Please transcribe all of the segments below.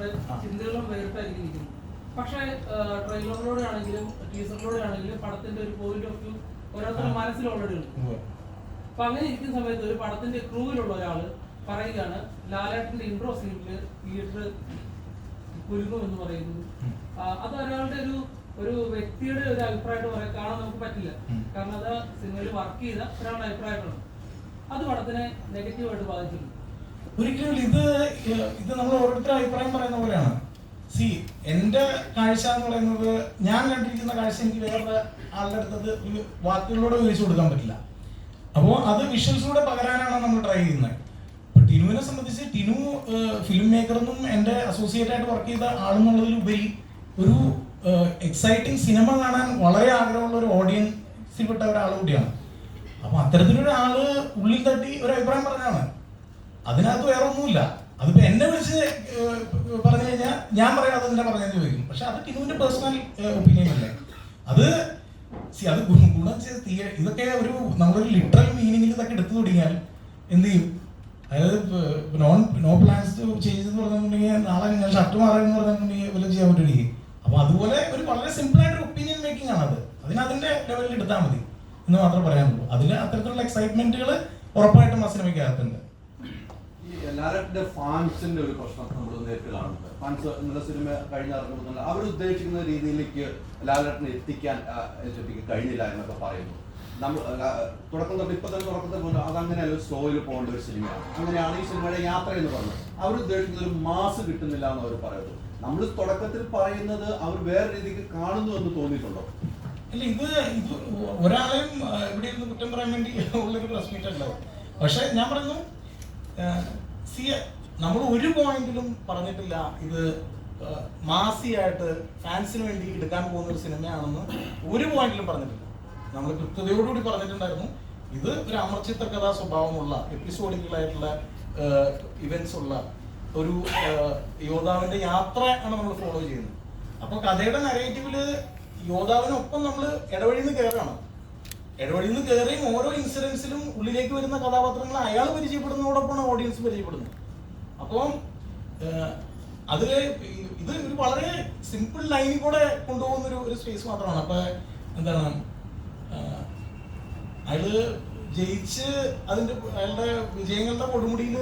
അവരുടെ ചിന്തകളും വേറിട്ടായിരിക്കും ഇരിക്കുന്നത് പക്ഷേ ട്രെയിലറിലൂടെ ആണെങ്കിലും ടീസറിലൂടെ ആണെങ്കിലും പടത്തിന്റെ ഒരു പോയിന്റ് ഓഫ് വ്യൂ ഓരോരുത്തരുടെ മനസ്സിൽ ഓൾറെഡി ഉണ്ട്. അപ്പൊ അങ്ങനെ ഇരിക്കുന്ന സമയത്ത് ഒരു പടത്തിന്റെ ക്രൂവിലുള്ള ഒരാൾ പറയുകയാണ് ലാലേട്ടന്റെ ഇൻട്രോ സീനിൽ തിയേറ്റർ കുരുങ്ങും എന്ന് പറയുന്നത്. അത് ഒരാളുടെ ഒരു ഒരു വ്യക്തിയുടെ ഒരു അഭിപ്രായമായിട്ട് പറയാൻ കാണാൻ നമുക്ക് പറ്റില്ല. കാരണം അത് സിനിമയിൽ വർക്ക് ചെയ്ത ഒരാളുടെ അഭിപ്രായമാണ്. അത് പടത്തിനെ നെഗറ്റീവായിട്ട് ബാധിച്ചിട്ടുണ്ട്. ഒരിക്കലും ഇത് ഇത് നമ്മൾ ഓരോരുത്തരും അഭിപ്രായം പറയുന്ന പോലെയാണ്. സി എന്റെ കാഴ്ച എന്ന് പറയുന്നത് ഞാൻ കണ്ടിരിക്കുന്ന കാഴ്ച എനിക്ക് വേറെ ആളുടെ അടുത്തത് ഒരു വാക്കുകളിലൂടെ വിവരിച്ചു കൊടുക്കാൻ പറ്റില്ല. അപ്പോ അത് വിഷ്വൽസിലൂടെ പകരാനാണ് നമ്മൾ ട്രൈ ചെയ്യുന്നത്. ടിനുവിനെ സംബന്ധിച്ച് ടിനു ഫിലിം മേക്കറെന്നും എന്റെ അസോസിയേറ്റ് ആയിട്ട് വർക്ക് ചെയ്ത ആളെന്നുള്ളതിലുപരി ഒരു എക്സൈറ്റിംഗ് സിനിമ കാണാൻ വളരെ ആഗ്രഹമുള്ള ഒരു ഓഡിയൻസിൽപ്പെട്ട ഒരാൾ കൂടിയാണ് അപ്പൊ അത്തരത്തിലൊരാൾ ഉള്ളിൽ തട്ടി ഒരു അഭിപ്രായം പറഞ്ഞാണ് അതിനകത്ത് വേറെ ഒന്നുമില്ല അതിപ്പോ എന്നെ വിളിച്ച് പറഞ്ഞു കഴിഞ്ഞാൽ ഞാൻ പറയാം അത് എന്നെ പറഞ്ഞെന്ന് ചോദിക്കും. പക്ഷെ അത് ടിനുവിന്റെ പേഴ്സണൽ ഒപ്പീനിയൻ അല്ലേ? അത് സി അത് ഗുണം ഇതൊക്കെ ഒരു നമ്മളൊരു ലിറ്ററൽ മീനിങ്ങിൽ ഇതൊക്കെ എടുത്തു തുടങ്ങിയാൽ എന്ത് ചെയ്യും? അതായത് നോൺ നോ പ്ലാൻസ് ചേഞ്ച് എന്ന് പറഞ്ഞിട്ടുണ്ടെങ്കിൽ നാളെ നിങ്ങൾ ഷർട്ട് മാറാന്ന് പറഞ്ഞിട്ടുണ്ടെങ്കിൽ വല്ലതും ചെയ്യാൻ പറ്റുകയും അപ്പൊ അതുപോലെ ഒരു വളരെ സിമ്പിൾ ആയിട്ട് ഒപ്പീനിയൻ മേക്കിംഗ് ആണ് അത് അതിന് അതിന്റെ ലെവലിൽ എടുത്താൽ മതി എന്ന് മാത്രമേ പറയാനുള്ളൂ. അതിന് അത്തരത്തിലുള്ള എക്സൈറ്റ്മെന്റുകൾ ഉറപ്പായിട്ടും ആ ലാലറ്റിന്റെ ഫാൻസിന്റെ ഒരു പ്രശ്നം നമ്മൾ നേരിട്ട് കാണുന്നുണ്ട്. ഫാൻസ് എന്നുള്ള സിനിമ കഴിഞ്ഞ ഇറങ്ങുന്നുണ്ട് അവർ ഉദ്ദേശിക്കുന്ന രീതിയിലേക്ക് ലാലറ്റിനെ എത്തിക്കാൻ എത്തിക്കാൻ കഴിഞ്ഞില്ല എന്നൊക്കെ പറയുന്നു. നമ്മൾ തുടക്കം തൊട്ട് ഇപ്പൊ തന്നെ തുടക്കത്തെ പോലെ അതങ്ങനെയല്ല സ്ലോയിൽ പോകേണ്ട ഒരു സിനിമയാണ്. അങ്ങനെയാണ് ഈ സിനിമയുടെ യാത്ര എന്ന് പറഞ്ഞത്. അവർ ഉദ്ദേശിക്കുന്ന ഒരു മാസ് കിട്ടുന്നില്ല എന്ന് അവർ പറയുന്നു. നമ്മൾ തുടക്കത്തിൽ പറയുന്നത് അവർ വേറെ രീതിക്ക് കാണുന്നു എന്ന് തോന്നിയിട്ടുണ്ടോ? അല്ല ഇത് ഇത് ഒരാളെയും ഇവിടെ ഇരുന്ന് കുറ്റം പറയാൻ വേണ്ടി ഉള്ളൊരു പ്രശ്നമില്ലല്ലോ പക്ഷെ ഞാൻ പറയുന്നു സി നമ്മൾ ഒരു പോയിന്റിലും പറഞ്ഞിട്ടില്ല. ഇത് മാസിയായിട്ട് ഫാൻസിന് വേണ്ടി എടുക്കാൻ പോകുന്ന ഒരു സിനിമയാണെന്ന് ഒരു പോയിന്റിലും പറഞ്ഞിട്ടില്ല. നമ്മൾ കൃത്യതയോടുകൂടി പറഞ്ഞിട്ടുണ്ടായിരുന്നു. ഇത് ഒരു അമർചിത്ര കഥാ സ്വഭാവമുള്ള എപ്പിസോഡിക്കലായിട്ടുള്ള ഇവന്റ്സ് ഉള്ള ഒരു യോദ്ധാവിന്റെ യാത്ര ആണ് നമ്മൾ ഫോളോ ചെയ്യുന്നത്. അപ്പൊ കഥയുടെ നരേറ്റീവിൽ യോദ്ധാവിനൊപ്പം നമ്മൾ ഇടവഴിന്ന് കയറാണ് നിന്ന് കയറിയും ഓരോ ഇൻസിഡൻസിലും ഉള്ളിലേക്ക് വരുന്ന കഥാപാത്രങ്ങൾ അയാൾ പരിചയപ്പെടുന്നതോടൊപ്പമാണ് ഓഡിയൻസ് പരിചയപ്പെടുന്നത്. അപ്പം അത് ഇത് ഒരു വളരെ സിമ്പിൾ ലൈനിൽ കൂടെ കൊണ്ടുപോകുന്ന ഒരു ഒരു സ്പേസ് മാത്രമാണ്. അപ്പൊ എന്താണ് അയാൾ ജയിച്ച് അതിന്റെ അയാളുടെ വിജയങ്ങളുടെ കൊടുമുടിയിൽ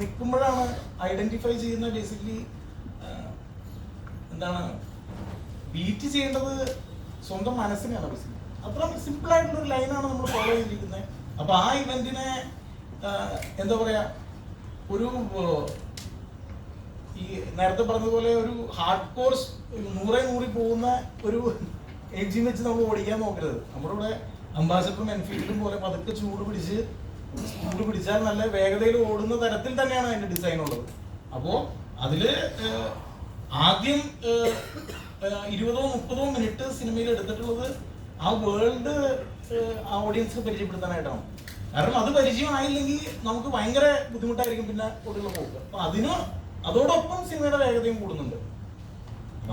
നിൽക്കുമ്പോഴാണ് ഐഡന്റിഫൈ ചെയ്യുന്ന ബേസിക്കലി എന്താണ് ബീറ്റ് ചെയ്യേണ്ടത് സ്വന്തം മനസ്സിനെയാണ് ബേസിക്കലി അത്ര സിമ്പിൾ ആയിട്ടുള്ള ഒരു ലൈനാണ് നമ്മൾ ഫോളോ ചെയ്തിരിക്കുന്നത് അപ്പൊ ആ ഇവന്റിനെ എന്താ പറയാ ഒരു ഈ നേരത്തെ പറഞ്ഞതുപോലെ ഒരു ഹാർഡ് കോഴ്സ് നൂറെ നൂറി പോകുന്ന ഒരു എഞ്ചിൻ വെച്ച് നമ്മൾ ഓടിക്കാൻ നോക്കരുത്. നമ്മുടെ ഇവിടെ അംബാസഡറും എൻഫീൽഡും പോലെ പതുക്കെ ചൂട് പിടിച്ച് ചൂട് പിടിച്ചാൽ നല്ല വേഗതയിൽ ഓടുന്ന തരത്തിൽ തന്നെയാണ് അതിന്റെ ഡിസൈൻ ഉള്ളത്. അപ്പോൾ അതിൽ ആദ്യം ഇരുപതോ മുപ്പതോ മിനിറ്റ് സിനിമയിൽ എടുത്തിട്ടുള്ളത് ആ വേൾഡ് ആ ഓഡിയൻസ് പരിചയപ്പെടുത്താനായിട്ടാണ്. കാരണം അത് പരിചയമായില്ലെങ്കിൽ നമുക്ക് ഭയങ്കര ബുദ്ധിമുട്ടായിരിക്കും പിന്നെ കൂടെയുള്ള പോക്ക്. അപ്പൊ അതിന് അതോടൊപ്പം സിനിമയുടെ വേഗതയും കൂടുന്നുണ്ട്.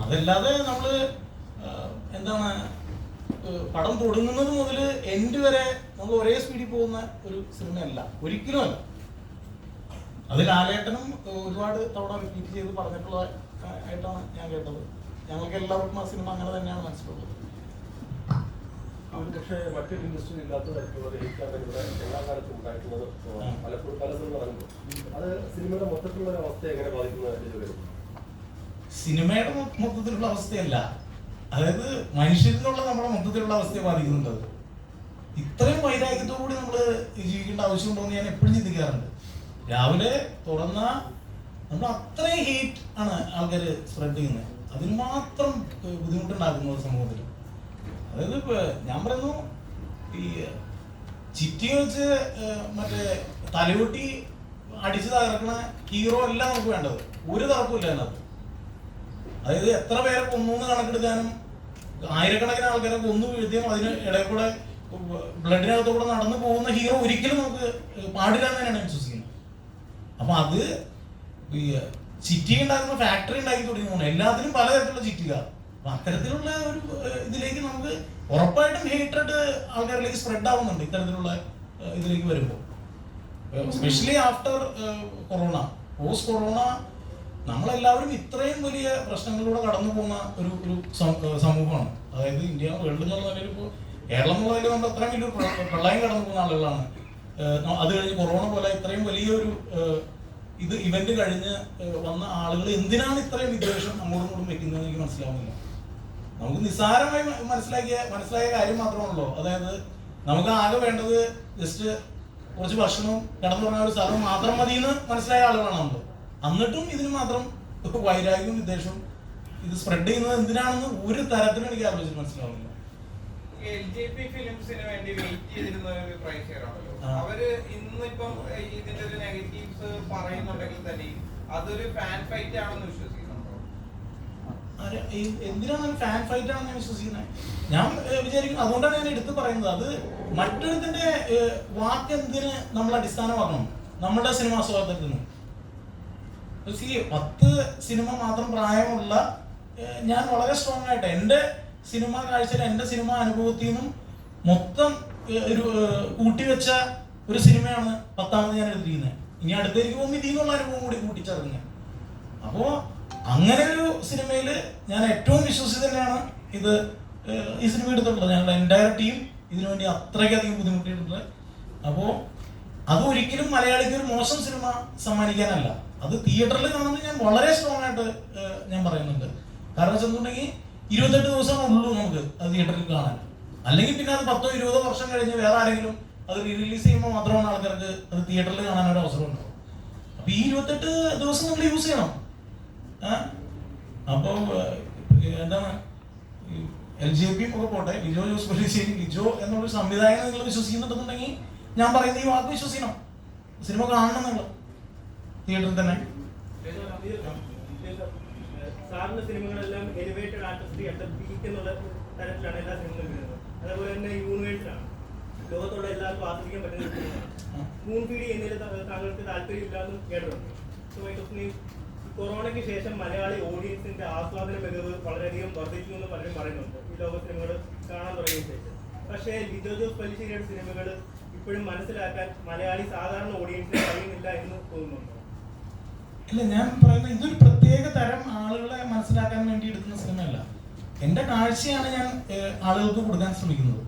അതല്ലാതെ നമ്മൾ എന്താണ് പടം തുടങ്ങുന്നത് മുതൽ എൻഡ് വരെ നമ്മൾ ഒരേ സ്പീഡിൽ പോകുന്ന ഒരു സിനിമയല്ല. ഒരിക്കലും അല്ല. അത് ലാലേട്ടനും ഒരുപാട് തവണ റിപ്പീറ്റ് ചെയ്ത് പറഞ്ഞിട്ടുള്ള ആയിട്ടാണ് ഞാൻ കേട്ടത്. ഞങ്ങൾക്ക് എല്ലാവർക്കും ആ സിനിമ അങ്ങനെ തന്നെയാണ് മനസ്സിലുള്ളത്. പക്ഷേ മറ്റൊരു ഇൻഡസ്ട്രിയിൽ ഇല്ലാത്ത തരത്തിലുള്ള ഹേറ്റാണ് ഇവിടെ എല്ലാ കാലത്തും ഉണ്ടായിട്ടുള്ളത് പലപ്പോഴും നടന്നു അത് സിനിമയുടെ മൊത്തത്തിലുള്ള അവസ്ഥ എങ്ങനെ ബാധിക്കുന്നതായിട്ട് സിനിമയുടെ മൊത്തത്തിലുള്ള അവസ്ഥയല്ല. അതായത് മനുഷ്യരിലുള്ള നമ്മുടെ മൊത്തത്തിലുള്ള അവസ്ഥയെ ബാധിക്കുന്നുണ്ട് അത്. ഇത്രയും വൈരാഗ്യത്തോടുകൂടി നമ്മൾ ജീവിക്കേണ്ട ആവശ്യമുണ്ടോ എന്ന് ഞാൻ എപ്പോഴും ചിന്തിക്കാറുണ്ട്. രാവിലെ തുറന്ന നമ്മൾ അത്രയും ഹീറ്റ് ആണ് ആൾക്കാർ സ്പ്രെഡ് ചെയ്യുന്നത്. അതിന് മാത്രം ബുദ്ധിമുട്ടുണ്ടാക്കുന്നത് ഒരു സമൂഹത്തിൽ. അതായത് ഇപ്പൊ ഞാൻ പറയുന്നു ഈ ചിറ്റി വെച്ച് മറ്റേ തലയൂട്ടി അടിച്ച് തകർക്കണ ഹീറോ അല്ല നമുക്ക് വേണ്ടത്. ഒരു തർക്കമില്ല അതിനകത്ത്. അതായത് എത്ര പേരെ കൊന്നു കണക്കെടുക്കാനും ആയിരക്കണക്കിന് ആൾക്കാരെ കൊന്നു വീഴ്ത്തിയും അതിന് ഇടയിൽ കൂടെ ബ്ലഡിനകത്ത് കൂടെ നടന്നു പോകുന്ന ഹീറോ ഒരിക്കലും നമുക്ക് പാടില്ല എന്ന് തന്നെയാണ് വിശ്വസിക്കുന്നത്. അപ്പൊ അത് ഈ ചിറ്റി ഉണ്ടാക്കുന്ന ഫാക്ടറി ഉണ്ടാക്കി തുടങ്ങി എല്ലാത്തിനും പലതരത്തിലുള്ള ചിറ്റിക അത്തരത്തിലുള്ള ഒരു ഇതിലേക്ക് നമുക്ക് ഉറപ്പായിട്ടും ഹേറ്റഡ് ആൾക്കാരിലേക്ക് സ്പ്രെഡ് ആവുന്നുണ്ട് ഇത്തരത്തിലുള്ള ഇതിലേക്ക് വരുമ്പോൾ specially after corona post corona നമ്മളെല്ലാവരും ഇത്രയും വലിയ പ്രശ്നങ്ങളിലൂടെ കടന്നു പോകുന്ന ഒരു ഒരു സമൂഹമാണ്. അതായത് ഇന്ത്യ വേൾഡ് എന്നുള്ള നിലയിൽ ഇപ്പോൾ കേരളം എന്നുള്ള നിലയിൽ നമ്മൾ അത്രയും വലിയൊരു പ്രളയം കടന്നു പോകുന്ന ആളുകളാണ്. അത് കഴിഞ്ഞ് കൊറോണ പോലെ ഇത്രയും വലിയൊരു ഇത് ഇവന്റ് കഴിഞ്ഞ് വന്ന ആളുകൾ എന്തിനാണ് ഇത്രയും വിദ്വേഷം അങ്ങോട്ടും ഇങ്ങോട്ടും വെക്കുന്നത് എനിക്ക് മനസ്സിലാവുന്നില്ല. നമുക്ക് നിസ്സാരമായി മനസ്സിലാക്കിയ മനസ്സിലായ കാര്യം മാത്രമാണല്ലോ. അതായത് നമുക്ക് ആകെ വേണ്ടത് ജസ്റ്റ് കുറച്ച് ഭക്ഷണവും കിടന്നു പറഞ്ഞ ഒരു സ്ഥലം മാത്രം മതി എന്ന് മനസ്സിലായ ആളുകളാണ് നമ്മൾ. എന്നിട്ടും ഇതിന് മാത്രം വൈരാഗ്യവും വിദ്വേഷവും ഇത് സ്പ്രെഡ് ചെയ്യുന്നത് എന്തിനാണെന്ന് ഒരു തരത്തിലും എനിക്ക് ആലോചിച്ച് മനസ്സിലാവുന്നില്ല. എൽ ജെ പി ഫിലിംസിന് വേണ്ടി വെയിറ്റ് ചെയ്തിരുന്ന ഒരു പ്രേക്ഷകരാണല്ലോ. അവർ ഇന്നിപ്പം ഇതിന്റെ ഒരു നെഗറ്റീവ്സ് പറയുന്നുണ്ടെങ്കിൽ തന്നെ അതൊരു ഫാൻ ഫൈറ്റ് ആണെന്ന് ഈ- എന്തിനാണ് ഫാൻ ഫൈറ്റ് ആണെന്ന് വിശ്വസിക്കുന്നത്? ഞാൻ വിചാരിക്കുന്നു അതുകൊണ്ടാണ് ഞാൻ എടുത്ത് പറയുന്നത്. അത് മറ്റൊരുത്തിന്റെ വാക്ക് എന്തിന് നമ്മൾ അടിസ്ഥാനമാക്കണം? നമ്മുടെ സിനിമ സ്വാതന്ത്ര്യത്തിന് പത്ത് സിനിമ മാത്രം പ്രായമുള്ള ഞാൻ വളരെ സ്ട്രോങ് ആയിട്ട് എന്റെ സിനിമ കാഴ്ചയിൽ എന്റെ സിനിമ അനുഭവത്തിൽ നിന്നും മൊത്തം ഒരു കൂട്ടിവെച്ച ഒരു സിനിമയാണ് പത്താമത് ഞാൻ എടുത്തിരിക്കുന്നത്. ഇനി അടുത്തേക്ക് പോകുമ്പോൾ ഇതിൽ നിന്നുള്ള അനുഭവം കൂടി കൂട്ടിച്ചേർക്കുന്നത് അപ്പോ അങ്ങനെ ഒരു സിനിമയിൽ ഞാൻ ഏറ്റവും വിശ്വസിച്ച് തന്നെയാണ് ഇത് ഈ സിനിമ എടുത്തിട്ടുള്ളത്. ഞങ്ങളുടെ എന്റയർ ടീം ഇതിനുവേണ്ടി അത്രയ്ക്കധികം ബുദ്ധിമുട്ടിയിട്ടുണ്ട്. അപ്പോൾ അത് ഒരിക്കലും മലയാളിക്ക് ഒരു മോശം സിനിമ സമ്മാനിക്കാനല്ല. അത് തിയേറ്ററിൽ കാണുന്നത് ഞാൻ വളരെ സ്ട്രോങ് ആയിട്ട് ഞാൻ പറയുന്നുണ്ട്. കാരണം വെച്ചിട്ടുണ്ടെങ്കിൽ ഇരുപത്തെട്ട് ദിവസം ഉള്ളൂ നമുക്ക് അത് തിയേറ്ററിൽ കാണാൻ. അല്ലെങ്കിൽ പിന്നെ അത് പത്തോ ഇരുപതോ വർഷം കഴിഞ്ഞ് വേറെ ആരെങ്കിലും അത് റിലീസ് ചെയ്യുമ്പോൾ മാത്രമാണ് ആൾക്കാർക്ക് അത് തിയേറ്ററിൽ കാണാനൊരു അവസരം ഉണ്ടാവും അപ്പൊ ഈ ഇരുപത്തെട്ട് ദിവസം നമ്മൾ യൂസ് ചെയ്യണം. ആ? അപ്പൊ ഏഹ്, എന്താണ്? എൽ ജെ പി ഒക്കെ പോട്ടെ ലിജോ ജോസ് പള്ളിശ്ശേരി ലിജോ എന്നുള്ള സംവിധായകനെ നിങ്ങൾ വിശ്വസിക്കുന്നുണ്ടെന്നുണ്ടെങ്കിൽ ഞാൻ പറയുന്ന ഈ വാക്ക് വിശ്വസിക്കണം. സിനിമ കാണണം നിങ്ങൾ. തിയേറ്ററിൽ തന്നെ. സാറിന്റെ സിനിമകളെല്ലാം എലിവേറ്റഡ് ആർട്ടിസ്ട്രി അറ്റ് പീക്ക് എന്നുള്ള തരത്തിലാണ് എല്ലാ സിനിമകളും വരുന്നത്. അതേപോലെ തന്നെ യൂണിവേഴ്സാണ്. ലോകത്തുള്ള എല്ലാവർക്കും ആസ്വദിക്കാൻ പറ്റുന്ന താങ്കൾക്ക് താല്പര്യമില്ലാന്ന് കേട്ടിട്ടുണ്ട്. സോ മൈ ക്വസ്റ്റൻ കൊറോണയ്ക്ക് ശേഷം മലയാളി ഓഡിയൻസിന്റെ ആസ്വാദന മികവ് വളരെയധികം വർദ്ധിച്ചു എന്ന് പലരും പറയുന്നുണ്ട്. ഈ ലോകത്ത് നിങ്ങൾ കാണാൻ തുടങ്ങിയ ശേഷം. പക്ഷേ ലിജോ ജോസ് പലിശ്ശേരിയുടെ സിനിമകൾ ഇപ്പോഴും മനസ്സിലാക്കാൻ മലയാളി സാധാരണ ഓഡിയൻസിന് കഴിയുന്നില്ല എന്ന് തോന്നുന്നുണ്ട്? അല്ല ഞാൻ പറയുന്നത് ഇതൊരു പ്രത്യേക തരം ആളുകളെ മനസ്സിലാക്കാൻ വേണ്ടി എടുക്കുന്ന സിനിമയല്ല. എന്റെ കാഴ്ചയാണ് ഞാൻ ആളുകൾക്ക് കൊടുക്കാൻ ശ്രമിക്കുന്നത്.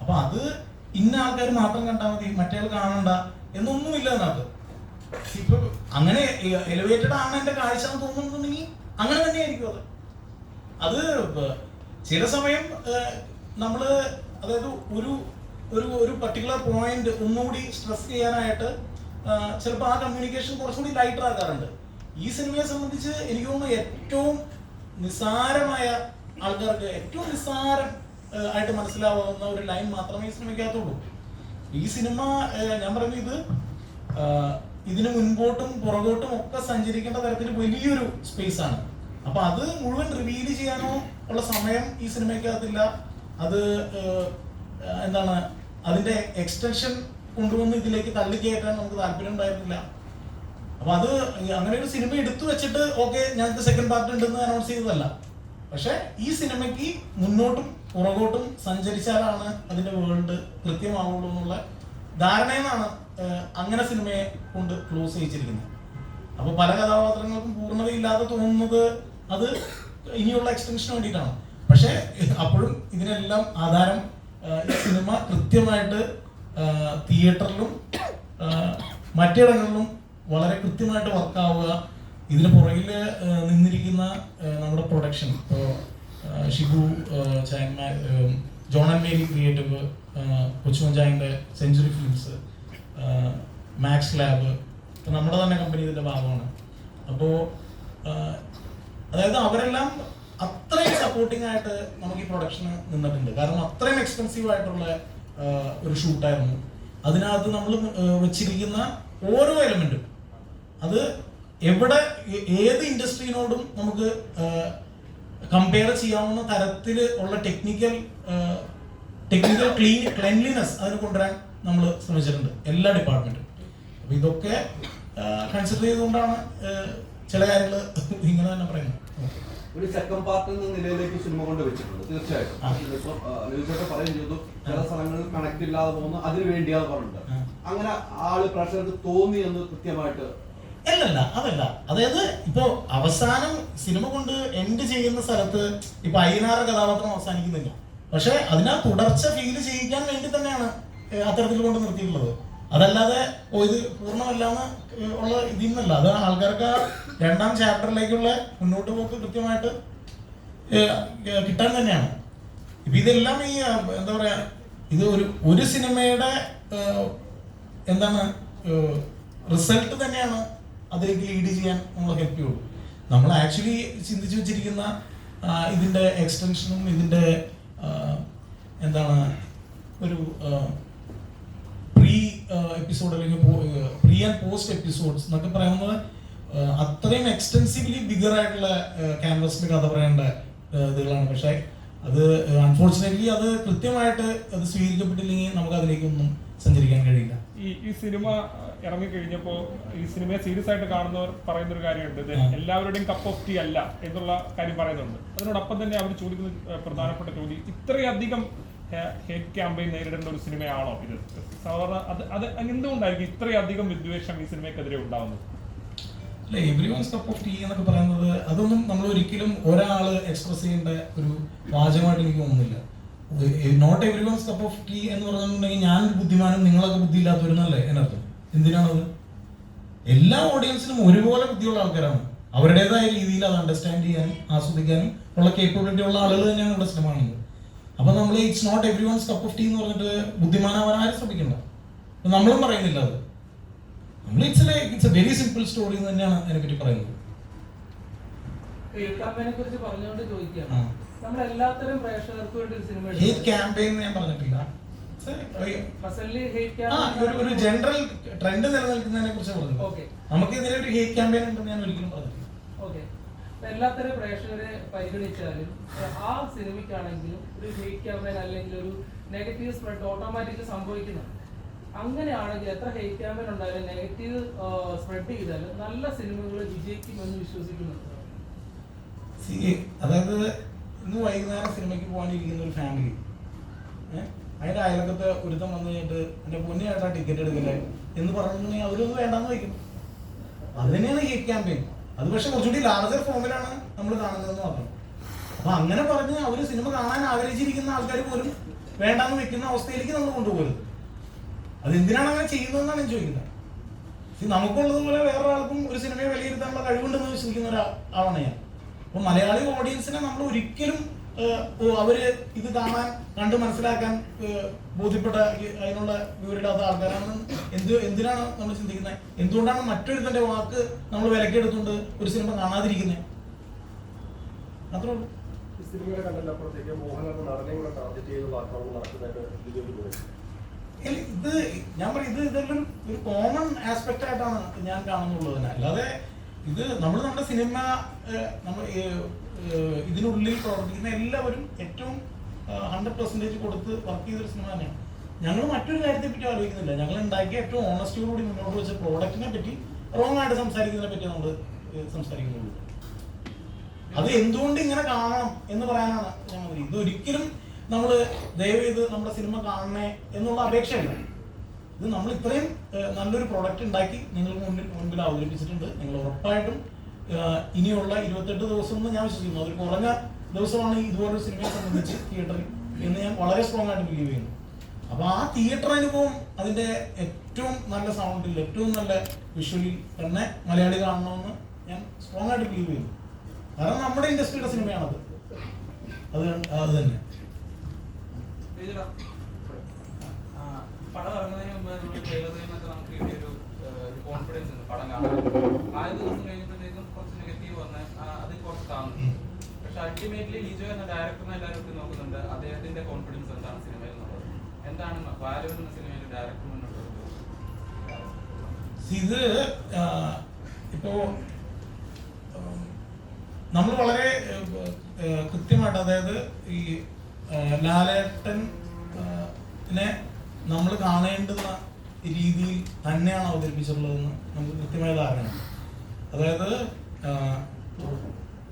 അപ്പൊ അത് ഇന്ന ആൾക്കാർ മാത്രം കണ്ടാൽ മതി മറ്റേ കാണണ്ട എന്നൊന്നുമില്ല അതിനകത്ത്. ഇപ്പൊ അങ്ങനെ എലിവേറ്റഡ് ആണ് എന്റെ കാഴ്ച എന്ന് തോന്നുന്നുണ്ടെങ്കിൽ അങ്ങനെ തന്നെയായിരിക്കും അത്. അത് ചില സമയം നമ്മൾ അതായത് ഒരു ഒരു ഒരു പർട്ടിക്കുലർ പോയിന്റ് ഒന്നുകൂടി സ്ട്രെസ് ചെയ്യാനായിട്ട് ചിലപ്പോൾ ആ കമ്മ്യൂണിക്കേഷൻ കുറച്ചുകൂടി ലൈറ്റർ ആക്കാറുണ്ട്. ഈ സിനിമയെ സംബന്ധിച്ച് എനിക്ക് തോന്നുന്നു ഏറ്റവും നിസ്സാരമായ ആൾക്കാർക്ക് ഏറ്റവും നിസ്സാരം ആയിട്ട് മനസ്സിലാവുന്ന ഒരു ലൈൻ മാത്രമേ ഈ സിനിമയ്ക്കകത്തുള്ളൂ. ഈ സിനിമ ഞാൻ പറയുന്നത് ഇത് ഇതിന് മുൻപോട്ടും പുറകോട്ടും ഒക്കെ സഞ്ചരിക്കേണ്ട തരത്തിൽ വലിയൊരു സ്പേസ് ആണ്. അപ്പൊ അത് മുഴുവൻ റിവീൽ ചെയ്യാനോ ഉള്ള സമയം ഈ സിനിമയ്ക്കകത്തില്ല. അത് എന്താണ് അതിന്റെ എക്സ്റ്റൻഷൻ കൊണ്ടുവന്ന് ഇതിലേക്ക് തള്ളിക്കയറ്റാൻ നമുക്ക് താല്പര്യം ഉണ്ടായിരുന്നില്ല. അപ്പൊ അത് അങ്ങനെ ഒരു സിനിമ എടുത്തു വെച്ചിട്ട് ഓക്കെ ഞങ്ങൾക്ക് സെക്കൻഡ് പാർട്ട് ഉണ്ടെന്ന് അനൗൺസ് ചെയ്തതല്ല. പക്ഷെ ഈ സിനിമയ്ക്ക് മുന്നോട്ടും പുറകോട്ടും സഞ്ചരിച്ചാലാണ് അതിന്റെ വേൾഡ് കൃത്യമാവുള്ളൂ എന്നുള്ള ധാരണയെന്നാണ് അങ്ങനെ സിനിമയെ കൊണ്ട് ക്ലോസ് ചെയ്യിച്ചിരിക്കുന്നത് അപ്പൊ പല കഥാപാത്രങ്ങൾക്കും പൂർണതയില്ലാതെ തോന്നുന്നത് അത് ഇനിയുള്ള എക്സ്റ്റൻഷന് വേണ്ടിയിട്ടാണ്. പക്ഷേ അപ്പോഴും ഇതിനെല്ലാം ആധാരം സിനിമ കൃത്യമായിട്ട് തിയേറ്ററിലും മറ്റിടങ്ങളിലും വളരെ കൃത്യമായിട്ട് വർക്കാവുക ഇതിന് പുറകിൽ നിന്നിരിക്കുന്ന നമ്മുടെ പ്രൊഡക്ഷൻ ഇപ്പോൾ ഷിബു ചായന്മാർ ജോൺ ആൻഡ് മേരി ക്രിയേറ്റീവ് കൊച്ചുമഞ്ചായന്റെ സെഞ്ചുറി ഫിലിംസ് മാക്സ് ലാബ് നമ്മുടെ തന്നെ കമ്പനി ഇതിന്റെ ഭാഗമാണ്. അപ്പോൾ അതായത് അവരെല്ലാം അത്രയും സപ്പോർട്ടിംഗ് ആയിട്ട് നമുക്ക് ഈ പ്രൊഡക്ഷന് നിന്നിട്ടുണ്ട്. കാരണം അത്രയും എക്സ്പെൻസീവ് ആയിട്ടുള്ള ഒരു ഷൂട്ടായിരുന്നു അതിനകത്ത് നമ്മൾ വെച്ചിരിക്കുന്ന ഓരോ എലമെന്റും അത് എവിടെ ഏത് ഇൻഡസ്ട്രീനോടും നമുക്ക് കമ്പയർ ചെയ്യാവുന്ന തരത്തിൽ ഉള്ള ടെക്നിക്കൽ ടെക്നിക്കൽ ക്ലീൻ ക്ലെൻലിനെസ് അതിന് കൊണ്ടുവരാൻ നമ്മൾ ശ്രമിച്ചിട്ടുണ്ട് എല്ലാ ഡിപ്പാർട്ട്മെന്റും അപ്പൊ ഇതൊക്കെ കൺസിഡർ ചെയ്തുകൊണ്ടാണ് ചില കാര്യങ്ങൾ ഇങ്ങനെ തന്നെ പറയുന്നത്. ഒരു സെക്കൻഡ് പാർട്ടിൽ നിന്ന് നിലയിലേക്ക് സിനിമ കൊണ്ട് വെച്ചിട്ടുണ്ട്. തീർച്ചയായിട്ടും. ലിജോട്ട് പറയും ചെയ്തു. ചില സ്ഥലങ്ങളിൽ കണക്ട് ഇല്ലാതെ പോകുന്നു. അതിന് വേണ്ടിയാന്ന് പറഞ്ഞിട്ടുണ്ട് അങ്ങനെ ആൾ പ്രേക്ഷകർക്ക് തോന്നി എന്ന് കൃത്യമായിട്ട് അല്ലല്ല അതല്ല. അതായത് ഇപ്പോ അവസാനം സിനിമ കൊണ്ട് എൻഡ് ചെയ്യുന്ന സ്ഥലത്ത് ഇപ്പൊ അയ്യനാറ കഥാപാത്രം അവസാനിക്കുന്നില്ല. പക്ഷെ അതിനാ തുടർച്ച ഫീൽ ചെയ്യിക്കാൻ വേണ്ടി തന്നെയാണ് അത്തരത്തിൽ കൊണ്ട് നിർത്തിയിട്ടുള്ളത്. അതല്ലാതെ ഇത് പൂർണമല്ലാന്ന് ഉള്ള ഇതിൽ നിന്നല്ല അത് ആൾക്കാർക്ക് രണ്ടാം ചാപ്റ്ററിലേക്കുള്ള മുന്നോട്ട് പോക്ക് കൃത്യമായിട്ട് കിട്ടാൻ തന്നെയാണ്. ഇപ്പൊ ഇതെല്ലാം ഈ എന്താ പറയാ ഇത് ഒരു ഒരു സിനിമയുടെ എന്താണ് റിസൾട്ട് തന്നെയാണ് അതിലേക്ക് ലീഡ് ചെയ്യാൻ നമ്മൾ ഹെൽപ്പ് ചെയ്യുള്ളൂ. നമ്മൾ ആക്ച്വലി ചിന്തിച്ചു വെച്ചിരിക്കുന്ന ഇതിന്റെ എക്സ്റ്റൻഷനും ഇതിന്റെ എന്താണ് ഒരു പ്രീ എപ്പിസോഡ് അല്ലെങ്കിൽ പ്രീ ആൻഡ് പോസ്റ്റ് എപ്പിസോഡ്സ് എന്നൊക്കെ പറയുന്നത് അത്രയും എക്സ്റ്റെൻസീവ്ലി ബിഗർ ആയിട്ടുള്ള ക്യാൻവസിൽ കഥ പറയേണ്ട ഇതുകളാണ്. പക്ഷേ അത് അൺഫോർച്ചുനേറ്റ്ലി അത് കൃത്യമായിട്ട് അത് സ്വീകരിക്കപ്പെട്ടില്ലെങ്കിൽ നമുക്ക് അതിലേക്കൊന്നും സഞ്ചരിക്കാൻ കഴിയില്ല. ഈ ഈ സിനിമ ഇറങ്ങി കഴിഞ്ഞപ്പോ ഈ സിനിമയെ സീരിയസ് ആയിട്ട് കാണുന്നവർ പറയുന്ന ഒരു കാര്യമുണ്ട്. ഇത് എല്ലാവരുടെയും കപ്പ് ഓഫ് ടീ അല്ല എന്നുള്ള കാര്യം പറയുന്നുണ്ട്. അതിനോടൊപ്പം തന്നെ അവർ ചോദിക്കുന്ന പ്രധാനപ്പെട്ട ചോദ്യം ഇത്രയധികം ഹേറ്റ് ക്യാമ്പയിൻ നേരിടേണ്ട ഒരു സിനിമയാണോ ഇത്? സാധാരണ അത് അത് എന്തുകൊണ്ടായിരിക്കും ഇത്രയധികം വിദ്വേഷം ഈ സിനിമയ്ക്കെതിരെ ഉണ്ടാവുന്നത്? അല്ല every one cup of tea എന്നൊക്കെ പറയുന്നത് അതൊന്നും നമ്മൾ ഒരിക്കലും ഒരാൾ എക്സ്പ്രസ് ചെയ്യേണ്ട ഒരു വാചകമായിട്ട് എനിക്ക് തോന്നുന്നില്ല. Not every one cup of tea എന്ന് പറഞ്ഞിട്ടുണ്ടെങ്കിൽ ഞാൻ ബുദ്ധിമാനും നിങ്ങളൊക്കെ ബുദ്ധി ഇല്ലാത്തവരുന്നല്ലേ എന്നർത്ഥം എന്തിനാണത്? എല്ലാ ഓഡിയൻസിനും ഒരുപോലെ ബുദ്ധിയുള്ള ആൾക്കാരാണ്. അവരുടേതായ രീതിയിൽ അത് അണ്ടർസ്റ്റാൻഡ് ചെയ്യാനും ആസ്വദിക്കാനും ഉള്ള കേപ്പബിലിറ്റി ഉള്ള ആളുകൾ തന്നെയാണ് ഇവിടെ സിനിമ കാണുന്നത്. അപ്പൊ നമ്മൾ it's not every one's cup of tea എന്ന് പറഞ്ഞിട്ട് ബുദ്ധിമാനാവാൻ ആരും ശ്രമിക്കണ്ട. നമ്മളും പറയുന്നില്ല അത്. നമ്മൾ it's it's a very simple story എന്ന് തന്നെയാണ് അതിനെ പറ്റി പറയുന്നത് കുറിച്ച് പറഞ്ഞുകൊണ്ട് ചോദിക്കുകയാണ് ആ. നമ്മൾ എല്ലാത്തരം പ്രേക്ഷകർക്ക് വേണ്ടി ഒരു സിനിമ ഹേറ്റ് ക്യാമ്പയിൻ ഞാൻ പറഞ്ഞിട്ടില്ല. ഒരു ജനറൽ ട്രെൻഡ് നിലനിൽക്കുന്നതിനെ കുറിച്ച്. നമുക്ക് ഒരു ഹേറ്റ് ക്യാമ്പയിൻ ഉണ്ടെന്ന് ഞാൻ ഒരിക്കലും പറഞ്ഞിട്ടില്ല. എല്ലാത്തരം പ്രേക്ഷകരെ പരിഗണിച്ചാലും ആ സിനിമയ്ക്കാണെങ്കിലും ഒരു ഹേറ്റ് ക്യാമ്പയിൻ അല്ലെങ്കിൽ ഒരു നെഗറ്റീവ് സ്പ്രെഡ് ഓട്ടോമാറ്റിക്കലി സംഭവിക്കുന്നുണ്ട്. അങ്ങനെയാണെങ്കിൽ എത്ര ഹേറ്റ് ക്യാമ്പയിൻ ഉണ്ടായാലും നെഗറ്റീവ് സ്പ്രെഡ് ചെയ്താലും നല്ല സിനിമകൾ വിജയിക്കുമെന്ന് വിശ്വസിക്കുന്നുണ്ട്. അതായത് ഇന്ന് വൈകുന്നേരം സിനിമയ്ക്ക് പോകാനിരിക്കുന്ന ഒരു ഫാമിലി അതിന്റെ അയലക്കത്തെ ഒരുത്തം വന്നു കഴിഞ്ഞിട്ട് എന്റെ പൊന്നു ചേട്ടാ ടിക്കറ്റ് എടുക്കല്ലേ? എന്ന് പറഞ്ഞിട്ടുണ്ടെങ്കിൽ അവരൊന്നും വേണ്ടെന്ന് വയ്ക്കും അത് തന്നെയാണ് ഹേറ്റ് ക്യാമ്പയിൻ അത് പക്ഷെ കുറച്ചുകൂടി ലാർജർ ഫോമിലാണ് നമ്മൾ കാണുന്നതെന്ന് പറഞ്ഞു. അപ്പൊ അങ്ങനെ പറഞ്ഞ് അവർ സിനിമ കാണാൻ ആഗ്രഹിച്ചിരിക്കുന്ന ആൾക്കാർ പോലും വേണ്ടാന്ന് വെക്കുന്ന അവസ്ഥയിലേക്ക് നമ്മൾ കൊണ്ടുപോകരുത് അത് എന്തിനാണ് അങ്ങനെ ചെയ്യുന്നതെന്നാണ് ഞാൻ ചോദിക്കുന്നത്. നമുക്കുള്ളതുപോലെ വേറൊരാൾക്കും ഒരു സിനിമയെ വിലയിരുത്താനുള്ള കഴിവുണ്ടെന്ന് വിശ്വസിക്കുന്ന ഒരാളാണ് ഞാൻ. അപ്പൊ മലയാളി ഓഡിയൻസിനെ നമ്മൾ ഒരിക്കലും അവർ ഇത് കാണാൻ കണ്ട് മനസ്സിലാക്കാൻ ബോധ്യപ്പെട്ട അതിനുള്ള വിവരമില്ലാത്ത ആൾക്കാരാണ് എന്ത് എന്തിനാണ് നമ്മൾ ചിന്തിക്കുന്നത് എന്തുകൊണ്ടാണ് മറ്റൊരുത്തന്റെ വാക്ക് നമ്മൾ വിലക്കെടുത്തുകൊണ്ട് ഒരു സിനിമ കാണാതിരിക്കുന്നത് അത്രേ ഉള്ളൂ. ഈ സിനിമയുടെ കണ്ടതിനപ്പുറത്തേക്ക് മോഹൻലാൽ നടനെയും കൂടെ ടാർഗറ്റ് ചെയ്തുള്ള ആക്രമണം നടക്കുന്നതായിട്ട് ഇത് ഞാൻ പറയും ഇത് ഇതെല്ലാം ഒരു കോമൺ ആസ്പെക്ട് ആയിട്ടാണ് ഞാൻ കാണുന്നുള്ളത്. അല്ലാതെ ഇത് നമ്മൾ നമ്മുടെ സിനിമ നമ്മൾ ഇതിനുള്ളിൽ പ്രവർത്തിക്കുന്ന എല്ലാവരും ഏറ്റവും ഹൺഡ്രഡ് പെർസെന്റേജ് കൊടുത്ത് വർക്ക് ചെയ്തൊരു സിനിമ തന്നെയാണ്. ഞങ്ങൾ മറ്റൊരു കാര്യത്തെ പറ്റി ആലോചിക്കുന്നില്ല. ഞങ്ങൾ ഉണ്ടാക്കിയ ഏറ്റവും ഓണസ്റ്റിയോടുകൂടി മുന്നോട്ട് വെച്ച പ്രോഡക്റ്റിനെ പറ്റി റോങ് ആയിട്ട് സംസാരിക്കുന്നതിനെ പറ്റി നമ്മൾ സംസാരിക്കുന്നുള്ളൂ അത് എന്തുകൊണ്ട് ഇങ്ങനെ കാണണം എന്ന് പറയാനാണ് ഞാൻ മതി ഒരിക്കലും നമ്മൾ ദയവ് ചെയ്ത് നമ്മുടെ സിനിമ കാണണേ എന്നുള്ള അപേക്ഷയല്ല. ഇത് നമ്മൾ ഇത്രയും നല്ലൊരു പ്രോഡക്റ്റ് ഉണ്ടാക്കി നിങ്ങൾക്ക് മുന്നിൽ മുൻപിൽ അവതരിപ്പിച്ചിട്ടുണ്ട്. നിങ്ങൾ ഉറപ്പായിട്ടും ഇനിയുള്ള ഇരുപത്തെട്ട് ദിവസം എന്ന് ഞാൻ വിശ്വസിക്കുന്നു. അതൊരു കുറഞ്ഞ ദിവസമാണ് ഇതുപോലൊരു സിനിമയെ സംബന്ധിച്ച് തിയേറ്ററിൽ എന്ന് ഞാൻ വളരെ സ്ട്രോങ് ആയിട്ട് ബിലീവ് ചെയ്യുന്നു. അപ്പൊ ആ തിയേറ്റർ അനുഭവം അതിന്റെ ഏറ്റവും നല്ല സൗണ്ടിൽ ഏറ്റവും നല്ല വിഷ്വലിൽ തന്നെ മലയാളി കാണണമെന്ന് ഞാൻ സ്ട്രോങ് ആയിട്ട് ബിലീവ് ചെയ്യുന്നു. കാരണം നമ്മുടെ ഇൻഡസ്ട്രിയുടെ സിനിമയാണത്. അത് അത് തന്നെ. പടം ഇറങ്ങുന്നതിന് മുമ്പ് നമ്മൾ നമുക്ക് കിട്ടിയൊരു കോൺഫിഡൻസ് ഉണ്ട്. പടം കാണാൻ. ആദ്യ ദിവസം കഴിഞ്ഞപ്പോഴത്തേക്കും കുറച്ച് നെഗറ്റീവ് വന്ന് ആ, അത് കുറച്ച് താന്നു പക്ഷെ അൾട്ടിമേറ്റ്ലി ലിജോ എന്ന ഡയറക്ടറിനെ എല്ലാവരും നോക്കുന്നുണ്ട്. അദ്ദേഹത്തിന്റെ കോൺഫിഡൻസ് എന്താണ് സിനിമയിൽ എന്നുള്ളത്. എന്താണ് ബാലു എന്ന സിനിമയിൽ ഡയറക്ടർ മുന്നോട്ട് ഇത് ഇപ്പോ നമ്മൾ വളരെ കൃത്യമായിട്ട് അതായത് ഈ ലാലേട്ടനെ ലാലേട്ടൻ നമ്മൾ കാണേണ്ടുന്ന രീതിയിൽ തന്നെയാണ് അവതരിപ്പിച്ചിട്ടുള്ളതെന്ന് നമുക്ക് കൃത്യമായ ധാരണയാണ് അതായത്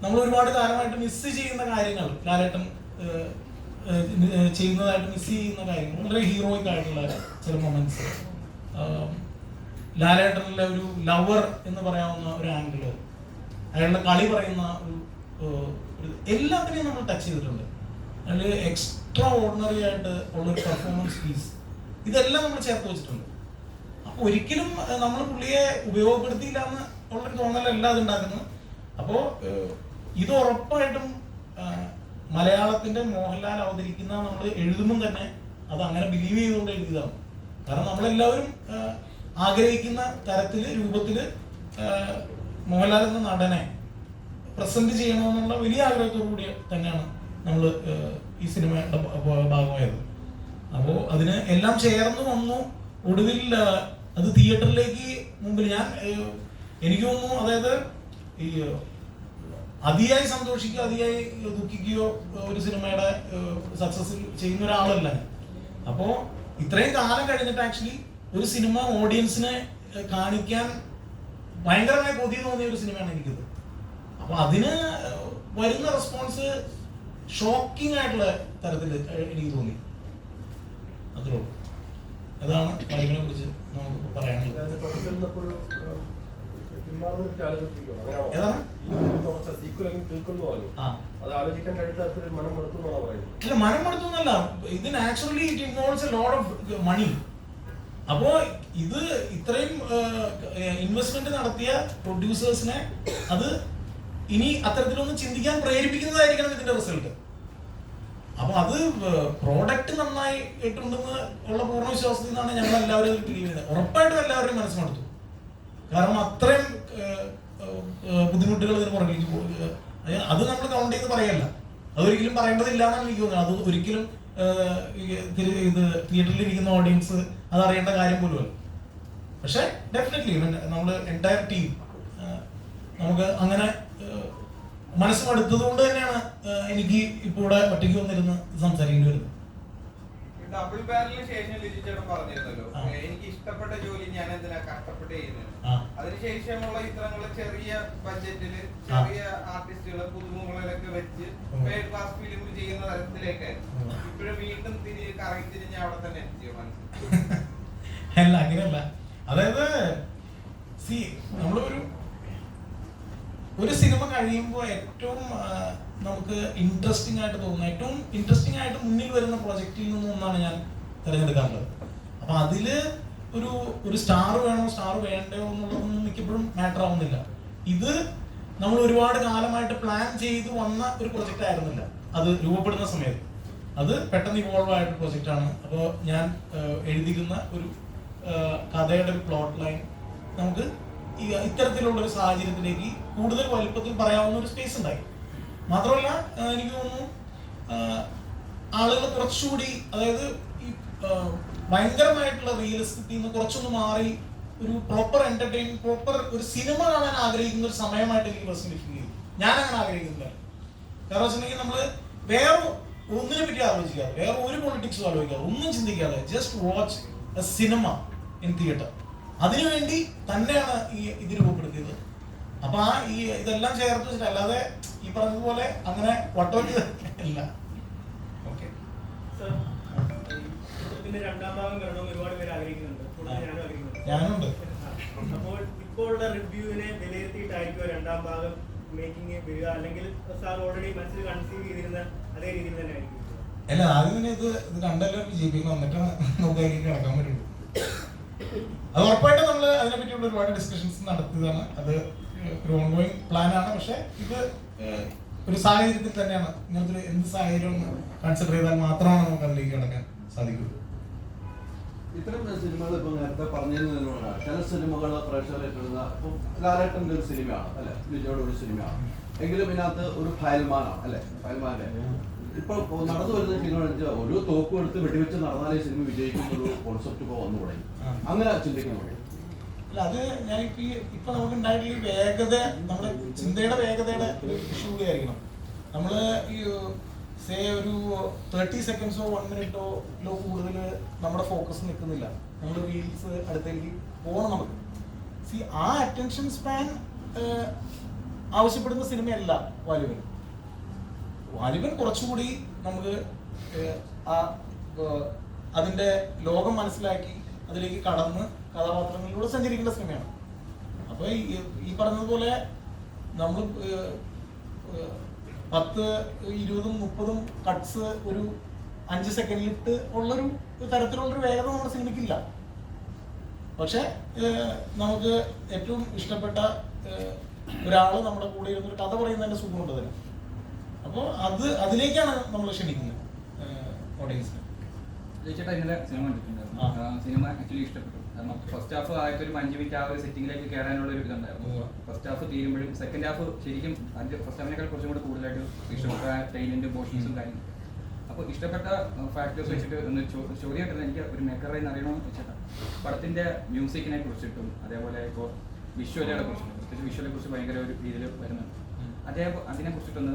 നമ്മൾ ഒരുപാട് കാലമായിട്ട് മിസ് ചെയ്യുന്ന കാര്യങ്ങൾ ലാലേട്ടൻ ചെയ്യുന്നതായിട്ട് മിസ് ചെയ്യുന്ന കാര്യങ്ങൾ വളരെ ഹീറോയിക് ആയിട്ടുള്ള ചില മൊമെന്റ്സ് ലാലേട്ടനിലെ ഒരു ലവർ എന്ന് പറയാവുന്ന ഒരു ആംഗിൾ അയാളുടെ കളി പറയുന്ന ഒരു എല്ലാത്തിനെയും നമ്മൾ ടച്ച് ചെയ്തിട്ടുണ്ട്. അതിൽ എക്സ്ട്രാ ഓർഡിനറി ആയിട്ട് ഉള്ളൊരു പെർഫോമൻസ് പീസ് ഇതെല്ലാം നമ്മൾ ചേർത്ത് വെച്ചിട്ടുണ്ട്. അപ്പൊ ഒരിക്കലും നമ്മൾ പുള്ളിയെ ഉപയോഗപ്പെടുത്തിയില്ല എന്ന് ഉള്ളൊരു തോന്നലല്ല അത് ഉണ്ടാക്കുന്നത്. അപ്പോൾ ഇത് ഉറപ്പായിട്ടും മലയാളത്തിന്റെ മോഹൻലാൽ അവതരിക്കുന്ന നമ്മൾ എഴുതുമ്പോൾ തന്നെ അത് അങ്ങനെ ബിലീവ് ചെയ്തുകൊണ്ട് എഴുതിയതാണ്. കാരണം നമ്മളെല്ലാവരും ആഗ്രഹിക്കുന്ന തരത്തിൽ രൂപത്തിൽ ആ, മോഹൻലാൽ എന്ന നടനെ പ്രസന്റ് ചെയ്യണമെന്നുള്ള വലിയ ആഗ്രഹത്തോടു കൂടി തന്നെയാണ് നമ്മൾ ഈ സിനിമയുടെ ഭാഗമായത്. അപ്പോൾ അതിന് എല്ലാം ചേർന്ന് വന്നു. ഒടുവിൽ അത് തിയേറ്ററിലേക്ക് മുമ്പിൽ ഞാൻ എനിക്ക് തോന്നുന്നു അതായത് ഈ അതിയായി സന്തോഷിക്കുകയോ അതിയായി ദുഃഖിക്കുകയോ ഒരു സിനിമയുടെ സക്സസ് ചെയ്യുന്ന ഒരാളല്ല അപ്പോ ഇത്രയും കാലം കഴിഞ്ഞിട്ട് ആക്ച്വലി ഒരു സിനിമ ഓഡിയൻസിനെ കാണിക്കാൻ ഭയങ്കരമായി കൊതി തോന്നിയ ഒരു സിനിമയാണ് എനിക്കത്. അപ്പൊ അതിന് വരുന്ന റെസ്പോൺസ് ഷോക്കിംഗ് ആയിട്ടുള്ള തരത്തിൽ എനിക്ക് തോന്നി. അത്രേ ഉള്ളൂ. അതാണ് കാര്യങ്ങളെ കുറിച്ച് നമുക്ക് പറയാനുള്ളത്. ഇല്ല മനം മടുത്തൊന്നല്ല ഇത് naturally it involves a lot of money അപ്പോ ഇത് ഇത്രയും ഇൻവെസ്റ്റ്മെന്റ് നടത്തിയ പ്രൊഡ്യൂസേഴ്സിനെ അത് ഇനി അത്തരത്തിലൊന്നും ചിന്തിക്കാൻ പ്രേരിപ്പിക്കുന്നതായിരിക്കണം ഇതിന്റെ റിസൾട്ട് അപ്പൊ അത് പ്രോഡക്റ്റ് നന്നായി ഇട്ടുണ്ടെന്ന് ഉള്ള പൂർണ വിശ്വാസത്തിൽ നിന്നാണ് ഞങ്ങൾ എല്ലാവരും ബിലീവ് ചെയ്യുന്നത്. ഉറപ്പായിട്ടും എല്ലാവരും മനസ്സിലെടുത്തു കാരണം അത്രയും ബുദ്ധിമുട്ടുകൾ ഇതിന് പുറകിലേക്ക് പോകുക അത് നമ്മൾ കൗണ്ട് ചെയ്ത് പറയല്ല. അതൊരിക്കലും പറയേണ്ടതില്ല എന്നാണ് എനിക്ക് തോന്നുന്നത്. അത് ഒരിക്കലും ഇത് തിയേറ്ററിൽ ഇരിക്കുന്ന ഓഡിയൻസ് അത് അറിയേണ്ട കാര്യം പോലുമല്ല പക്ഷെ ഡെഫിനറ്റ്ലി നമ്മൾ എന്റയർ ടീം നമുക്ക് അങ്ങനെ ഏഹ്, മനസ്സ് കൊണ്ട് തന്നെയാണ് എനിക്ക് ഇപ്പോൾ ഇവിടെ ഒറ്റയ്ക്ക് വന്നിരുന്ന് സംസാരിക്കേണ്ടി വരുന്നത്. ഡബിൾ ബാരലിന് ശേഷം ലിജി ചേട്ടൻ പറഞ്ഞിരുന്നല്ലോ എനിക്ക് ഇഷ്ടപ്പെട്ട ജോലി ഞാൻ എന്തിനാ കഷ്ടപ്പെട്ട് ചെയ്യുന്നത്. അതിനുശേഷമുള്ള ചിത്രങ്ങൾ ചെറിയ ബഡ്ജറ്റിൽ ചെറിയ ആർട്ടിസ്റ്റുകളെ പുതുമുകളിലൊക്കെ വെച്ച്. തേർഡ് ക്ലാസ് ഫിലിം ചെയ്യുന്ന തരത്തിലേക്ക് ഉം. ഇപ്പോഴും വീണ്ടും തിരി കറങ്ങി തിരിഞ്ഞ് അവിടെ തന്നെ എത്തിയോ മനസ്സിൽ അല്ല അങ്ങനെയല്ല അതായത് സി നമ്മളൊരു ഒരു സിനിമ കഴിയുമ്പോൾ ഏറ്റവും നമുക്ക് ഇൻട്രസ്റ്റിംഗ് ആയിട്ട് തോന്നുന്ന ഏറ്റവും ഇൻട്രസ്റ്റിംഗ് ആയിട്ട് മുന്നിൽ വരുന്ന പ്രൊജക്റ്റിൽ നിന്നും ഒന്നാണ് ഞാൻ തിരഞ്ഞെടുക്കാറുള്ളത് അപ്പൊ അതിൽ ഒരു ഒരു സ്റ്റാർ വേണോ സ്റ്റാർ വേണ്ടയോ എന്നുള്ളതൊന്നും മിക്കപ്പോഴും മാറ്റർ ആവുന്നില്ല. ഇത് നമ്മൾ ഒരുപാട് കാലമായിട്ട് പ്ലാൻ ചെയ്ത് വന്ന ഒരു പ്രൊജക്റ്റ് ആയിരുന്നില്ല. അത് രൂപപ്പെടുന്ന സമയത്ത്. അത് പെട്ടെന്ന് ഇവോൾവ് ആയിട്ട് പ്രൊജക്റ്റ് ആണ്. അപ്പോൾ ഞാൻ എഴുതിക്കുന്ന ഒരു കഥയുടെ ഒരു പ്ലോട്ട് ലൈൻ നമുക്ക് ഇത്തരത്തിലുള്ള ഒരു സാഹചര്യത്തിലേക്ക് കൂടുതൽ വലുപ്പത്തിൽ പറയാവുന്ന ഒരു സ്പേസ് ഉണ്ടായി. മാത്രമല്ല എനിക്ക് തോന്നുന്നു ആളുകൾ കുറച്ചുകൂടി അതായത് ഈ ഭയങ്കരമായിട്ടുള്ള റിയലിസ്റ്റിൽ നിന്ന് കുറച്ചൊന്ന് മാറി ഒരു പ്രോപ്പർ എന്റർടൈൻ പ്രോപ്പർ ഒരു സിനിമ കാണാൻ ആഗ്രഹിക്കുന്ന ഒരു സമയമായിട്ട് എനിക്ക് ചെയ്തു ഞാൻ അങ്ങനെ ആഗ്രഹിക്കുന്നില്ല. കാരണം വെച്ചിട്ടുണ്ടെങ്കിൽ നമ്മൾ വേറെ ഒന്നിനെ പറ്റി ആലോചിക്കാതെ വേറെ ഒരു പൊളിറ്റിക്സും ആലോചിക്കാതെ ഒന്നും ചിന്തിക്കാതെ just watch a cinema in theatre അതിനുവേണ്ടി തന്നെയാണ് ഈ ഇത് രൂപപ്പെടുത്തിയത്. അപ്പൊ ആ ഈ ഇതെല്ലാം ചേർത്ത് വെച്ചിട്ട് അല്ലാതെ ഈ പറഞ്ഞതുപോലെ അങ്ങനെ വട്ടോറ്റ് അല്ല. ഓക്കെ. രണ്ടാം ഭാഗം വരണമെന്ന് ഒരുപാട് പേര് ആഗ്രഹിക്കുന്നുണ്ട്. ഞാനും ആഗ്രഹിക്കുന്നുണ്ട്. ഞാനുണ്ട്. അപ്പോൾ ഇപ്പോൾ ഉള്ള റിവ്യൂവിനെ വിലയിരുത്തിയിട്ടായിരിക്കും രണ്ടാം ഭാഗം മേക്കിംഗ് വരിക? അല്ലെങ്കിൽ സാർ ഓൾറെഡി മനസ്സിൽ കൺസീവ് ചെയ്തിരുന്ന അതേ രീതിയിൽ തന്നെ ആയിരിക്കും അല്ല ആദ്യം തന്നെ ഇത് ഇത് കണ്ടല്ലോ വിജയിപ്പിക്കണം വന്നിട്ടാണ് നമുക്ക് അതിലേക്ക് കിടക്കാൻ പറ്റുള്ളൂ. അത് ഉറപ്പായിട്ടും നമ്മൾ അതിനെപ്പറ്റിയുള്ള ഒരുപാട് ഡിസ്കഷൻസ് നടത്തിയതാണ്. അത് ഒരു ഓൺഗോയിങ് പ്ലാനാണ് പക്ഷെ ഇത് ഒരു സാഹചര്യത്തിൽ തന്നെയാണ്. ഇങ്ങനത്തെ എന്ത് സാഹചര്യം കൺസിഡർ ചെയ്താൽ മാത്രമാണ് നമുക്ക് അതിലേക്ക് കിടക്കാൻ സാധിക്കുള്ളൂ ഇത്തരം സിനിമകൾ ഇപ്പൊ നേരത്തെ പറഞ്ഞിരുന്നതിനോടാണ്. ചില സിനിമകൾ പ്രേക്ഷകർ ഏറ്റെടുക്കുന്ന ഇപ്പൊ ലാലേട്ടന്റെ ഒരു സിനിമയാണ് അല്ലെ? വിജയോടെ ഒരു സിനിമയാണ്. എങ്കിലും ഇതിനകത്ത് ഒരു ഫയൽമാനാണ് അല്ലെ? ഫയൽമാന്റെ ഇപ്പൊ നടന്നു വരുന്ന സിനിമ ഒരു തോക്കും എടുത്ത് വെടിവെച്ച് നടന്നാലേ സിനിമ വിജയിക്കുന്ന ഒരു കോൺസെപ്റ്റ് ഇപ്പൊ വന്നു തുടങ്ങി. അങ്ങനെ ചിന്തിക്കാൻ ചിന്തിക്കുന്നുണ്ട് അല്ല അത് ഞാൻ ഈ ഇപ്പൊ നമുക്ക് ഉണ്ടായിട്ടുള്ള വേഗത നമ്മുടെ ചിന്തയുടെ വേഗതയുടെ ഒരു ഇഷ്യൂ ആയിരിക്കണം. നമ്മൾ ഈ സേ ഒരു തേർട്ടി സെക്കൻഡ്സോ വൺ മിനിറ്റോ ലോ കൂടുതൽ നമ്മുടെ ഫോക്കസ് നിൽക്കുന്നില്ല. നമ്മൾ റീൽസ് അടുത്തേക്ക് പോകണം നമുക്ക്. സി ആ അറ്റൻഷൻ സ്പാൻ ആവശ്യപ്പെടുന്ന സിനിമയല്ല വാലിബൻ വാലിബൻ കുറച്ചുകൂടി നമുക്ക് ആ അതിന്റെ ലോകം മനസ്സിലാക്കി അതിലേക്ക് കടന്ന് കഥാപാത്രങ്ങളിലൂടെ സഞ്ചരിക്കേണ്ട സിനിമയാണ്. അപ്പൊ ഈ പറഞ്ഞതുപോലെ നമ്മൾ പത്ത് ഇരുപതും മുപ്പതും കട്ട്സ് ഒരു അഞ്ച് സെക്കൻഡിലിട്ട് ഉള്ളൊരു തരത്തിലുള്ളൊരു വേഗത നമ്മുടെ സിനിമയ്ക്കില്ല. പക്ഷെ നമുക്ക് ഏറ്റവും ഇഷ്ടപ്പെട്ട ഒരാൾ നമ്മുടെ കൂടെ ഇരുന്നൊരു കഥ പറയുന്നതിന്റെ സുഖമുണ്ട് അതിന്. അപ്പോൾ അത് അതിലേക്കാണ് നമ്മൾ ക്ഷണിക്കുന്നത് ഓഡിയൻസിന് ചേട്ടാ ഇന്നലെ സിനിമ കണ്ടിട്ടുണ്ടായിരുന്നു. സിനിമ ആക്ച്വലി ഇഷ്ടപ്പെട്ടു. കാരണം ഫസ്റ്റ് ഹാഫ് ആയിട്ട് ഒരു അഞ്ച് മിനിറ്റ് ആ ഒരു സെറ്റിംഗിലേക്ക് കയറാനുള്ള ഒരു ഇതുണ്ടായിരുന്നു. ഫസ്റ്റ് ഹാഫ് തീരുമ്പോഴും സെക്കൻഡ് ഹാഫ് ശരിക്കും അതിന്റെ ഫസ്റ്റ് ഹാഫിനേക്കാൾ കുറച്ചും കൂടി കൂടുതലായിട്ട് ഇഷ്ടപ്പെട്ട ട്രെയിനിന്റെ പോർഷൻസും കാര്യങ്ങളും. അപ്പോൾ ഇഷ്ടപ്പെട്ട ഫാക്ടേഴ്സ് വെച്ചിട്ട് ഒന്ന് ചോ- ചോദ്യമായിട്ടില്ല എനിക്ക് ഒരു മേക്കറായി അറിയണമെന്ന് വെച്ചാൽ പടത്തിന്റെ മ്യൂസിക്കിനെ കുറിച്ചിട്ടും അതേപോലെ ഇപ്പോൾ വിഷ്വലുകളെ കുറിച്ചിട്ടും വിഷ്വലെ കുറിച്ച് ഭയങ്കര ഒരു രീതിയിൽ വരുന്നുണ്ട്. അതേ അതിനെ കുറിച്ചിട്ടൊന്ന്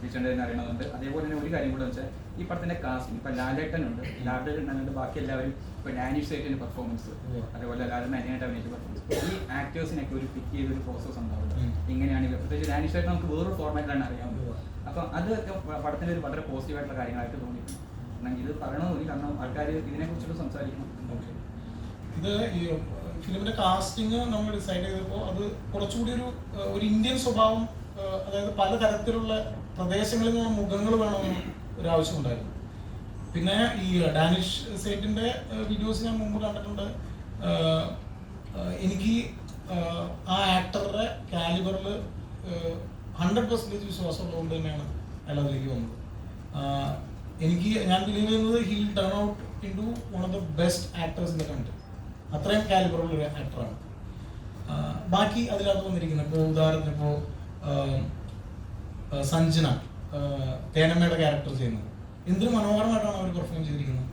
ടീച്ചറിന്റെ അറിയണമെന്നുണ്ട്. അതേപോലെ തന്നെ ഒരു കാര്യം കൂടെ വെച്ചാൽ ഈ പടത്തിന്റെ കാസ്റ്റിംഗ് ഇപ്പൊ ലാലേട്ടൻ ഉണ്ട് ലാലേട്ടൻ അല്ലാണ്ട് ബാക്കി എല്ലാവരും ഇപ്പൊ ഡാനിഷ് സൈറ്റിന്റെ പെർഫോമൻസ്. അതേപോലെ ലാലേട്ടൻ അനിയായിട്ട് അഭിനയിച്ച പെർഫോമൻസ് ഈ ആക്ടേഴ്സിനൊക്കെ ഒരു പിക്ക് ചെയ്ത ഒരു പ്രോസസ് ഉണ്ടാവില്ല ഇങ്ങനെയാണെങ്കിൽ ഇങ്ങനെയാണ് പ്രത്യേകിച്ച് ഡാനിഷ് സൈറ്റ് നമുക്ക് വേറൊരു ഫോർമാറ്റിലാണ് അറിയാവുന്നത് പറ്റുക. അപ്പൊ അതൊക്കെ പടത്തിന്റെ ഒരു വളരെ പോസിറ്റീവ് ആയിട്ടുള്ള കാര്യങ്ങളായിട്ട് തോന്നിയിട്ടുണ്ട്. ഇത് പറയണമെന്നില്ല കാരണം ആൾക്കാർ ഇതിനെ കുറിച്ചിട്ട് സംസാരിക്കണം ഇത് ഈ ഫിലിമിന്റെ കാസ്റ്റിംഗ് നമ്മൾ ഡിസൈഡ് ചെയ്തപ്പോൾ അത് കുറച്ചുകൂടി ഒരു ഒരു ഇന്ത്യൻ സ്വഭാവം അതായത് പലതരത്തിലുള്ള പ്രദേശങ്ങളിൽ നിന്ന് മുഖങ്ങൾ വേണമെന്ന് ഒരു ആവശ്യമുണ്ടായിരുന്നു. പിന്നെ ഈ ഡാനിഷ് സൈറ്റിന്റെ വീഡിയോസ് ഞാൻ മുമ്പ് കണ്ടിട്ടുണ്ട്. എനിക്ക് ആ ആക്ടറുടെ കാലിബറിൽ ഹൺഡ്രഡ് പെർസെന്റേജ് വിശ്വാസം ഉള്ളതുകൊണ്ട് തന്നെയാണ് അയാൾ അതിലേക്ക് വന്നത് എനിക്ക് ഞാൻ ബിലീവ് ചെയ്യുന്നത് he'll turn out in to one of the best actors in the country അത്രയും കാലിബറുള്ള ഒരു ആക്ടറാണ് ബാക്കി അതിനകത്ത് വന്നിരിക്കുന്നത് ഇപ്പോൾ ഉദാഹരണത്തിന് ഇപ്പോൾ സഞ്ജന തേനമ്മയുടെ ക്യാരക്ടർ ചെയ്യുന്നത്. എന്തൊരു മനോഹരമായിട്ടാണ് അവർ പെർഫോം ചെയ്തിരിക്കുന്നത്.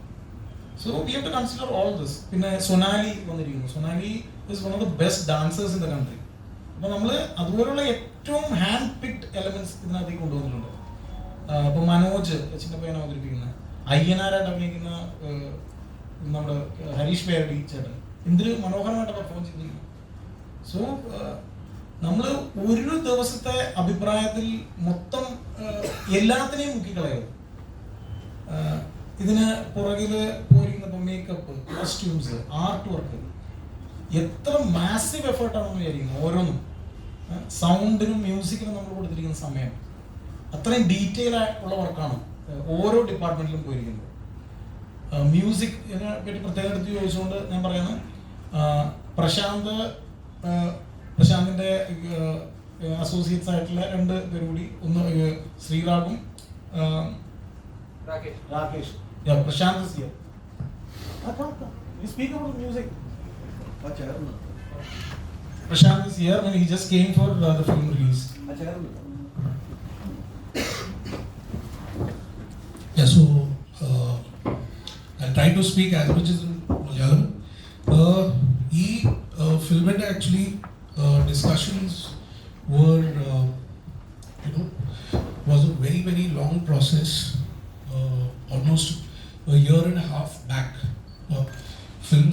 So we have to consider all this പിന്നെ സൊനാലി വന്നിരിക്കുന്നു. Sonali is one of the best dancers in the country അപ്പോൾ നമ്മൾ അതുപോലുള്ള ഏറ്റവും ഹാൻഡ് പിക്ഡ് എലമെന്റ്സ് ഇതിനകത്തേക്ക് കൊണ്ടുവന്നിട്ടുണ്ട്. അപ്പൊ മനോജ് അച്ഛന്റെ പയ്യനെ അവതരിപ്പിക്കുന്ന അയ്യനാരായിട്ട് അഭിനയിക്കുന്ന നമ്മുടെ ഹരീഷ് പേരടി ചേട്ടൻ. എന്തൊരു മനോഹരമായിട്ട് പെർഫോം ചെയ്തിരിക്കുന്നു. സോ നമ്മൾ ഒരു ദിവസത്തെ അഭിപ്രായത്തിൽ മൊത്തം എല്ലാത്തിനെയും മുക്കിക്കളയരുത് ഇതിന് പുറകിൽ പോയിരിക്കുന്ന മേക്കപ്പ് കോസ്റ്റ്യൂംസ് ആർട്ട് വർക്ക് എത്ര മാസീവ് എഫേർട്ടാണെന്ന് വിചാരിക്കുന്നത് ഓരോന്നും. സൗണ്ടിനും മ്യൂസിക്കിനും നമ്മൾ കൊടുത്തിരിക്കുന്ന സമയം. അത്രയും ഡീറ്റെയിൽ ഉള്ള വർക്കാണ് ഓരോ ഡിപ്പാർട്ട്മെന്റിലും പോയിരിക്കുന്നത്. മ്യൂസിക്കിനെ പറ്റി പ്രത്യേകം എടുത്ത് ചോദിച്ചുകൊണ്ട് ഞാൻ പറയുന്നത് പ്രശാന്ത് പ്രശാന്തിന്റെ അസോസിയേറ്റ്സ് ആയിട്ടുള്ള രണ്ട് പേര് കൂടി ഒന്ന് ആഹ് Rakesh. Ah, here and he just came for uh, the film release. ആ ചേർന്ന് Yeah, so uh, I'll try to speak as much as in Malayalam. Uh, ഈ actually Uh, discussions were, uh, you know, was a very, very long process, uh, almost a year and a half back. films